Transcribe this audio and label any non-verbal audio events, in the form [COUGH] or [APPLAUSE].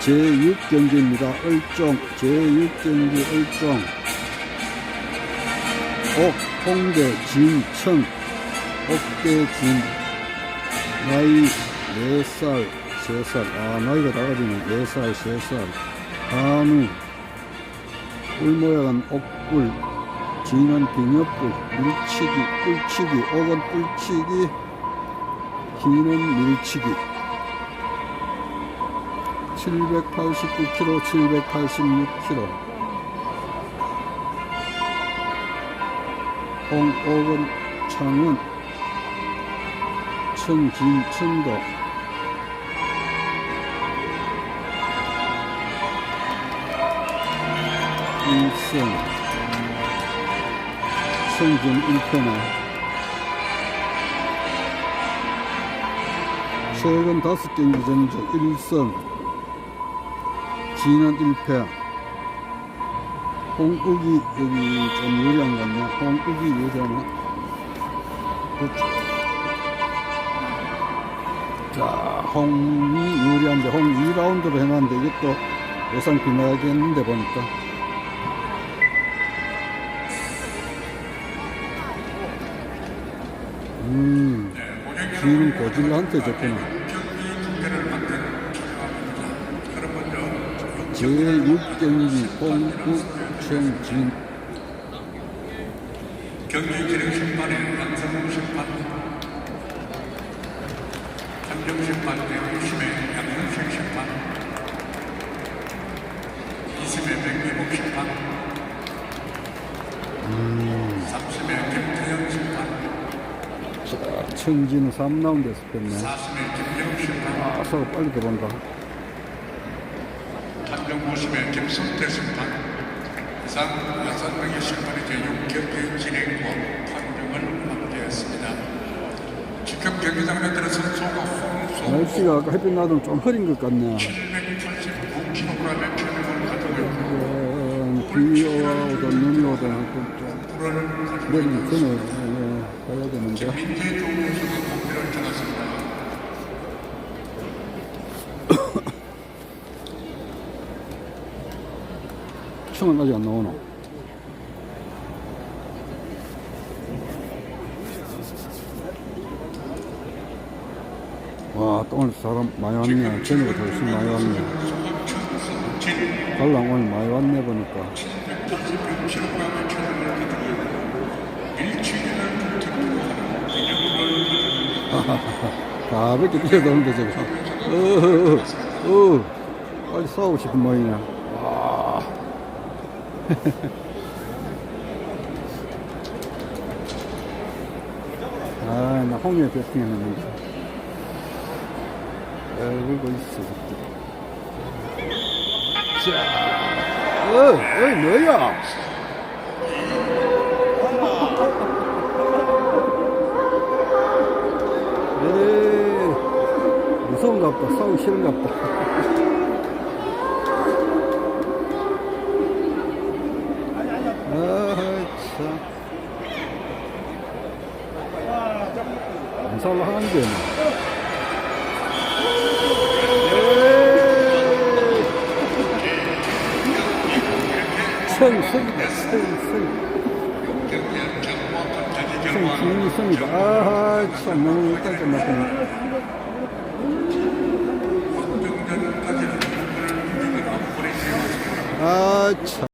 제6경기입니다. 을종, 제6경기 을종. 옥, 홍대, 진, 청, 옥대, 진. 나이 4살, 3살. 아, 나이가 나가지네. 4살, 3살. 한우. 꿀모양은 옥꿀. 진은 빙엽꿀. 밀치기, 꿀치기. 옥은 꿀치기. 기는 밀치기. 789kg, 786kg. 홍옥은 창은 청진 청도. 일성 청진 1편에. 최근 다섯 경기 전적 1승 지난 1패. 홍욱이 여기 좀 유리한 것 같네. 홍욱이 유리하네. 자 홍이 유리한데 홍 2라운드로 해놨는데 이것도 예상 비나겠는데 보니까. 음 지는 고질한테 좋구나 제6경기 홍국청진 경기 진행 심판의 양성훈 심판, 한정 심판 대우심의 양승식 심판, 이심의 백미복 심판, 삼심의 김태형 심판, 자, 청진은 3라운드에서 뺐네. 사심의 김재욱 심판, 아 서로 빨리 들어온다 한정호심의 김성태 심판, 이상 여섯 명의 심판이 제6경기 진행과 판정을 맡겠습니다. 지금 경기장에 들어선 소가 홍소 날씨가 아까 햇빛 나도 좀 흐린 것 같네 789kg의 체력을 가지고 있고 어, 비 오든 눈이 오든 좀 전에 예, 가야 되는데. 민재 좋은 선수가 공비를 찾았습니다. 층은 아직 안 나오노 와, 또 오늘 사람 많이 왔네. 저녁에 훨씬 많이 왔네. 갈랑 오늘 많이 왔네, 보니까. 가볍게 뛰어도는데, 저거. 어, 어, 어, 빨리 싸우고 싶은 모양이야. 와. [LAUGHS] 아, 나 홍해 배팅 했는데. 울고 있어. 자, 어, 어이, 뭐야? 에이, [LAUGHS] 무서운가 보다. 싸우기 싫은가 보다. [LAUGHS] 아, 참. 안 살라 하는데. 성, 성이다, 성, 성. 성, 기운이 성이다. 아, 참, 너무 깜짝 놀랐네. 아, 참.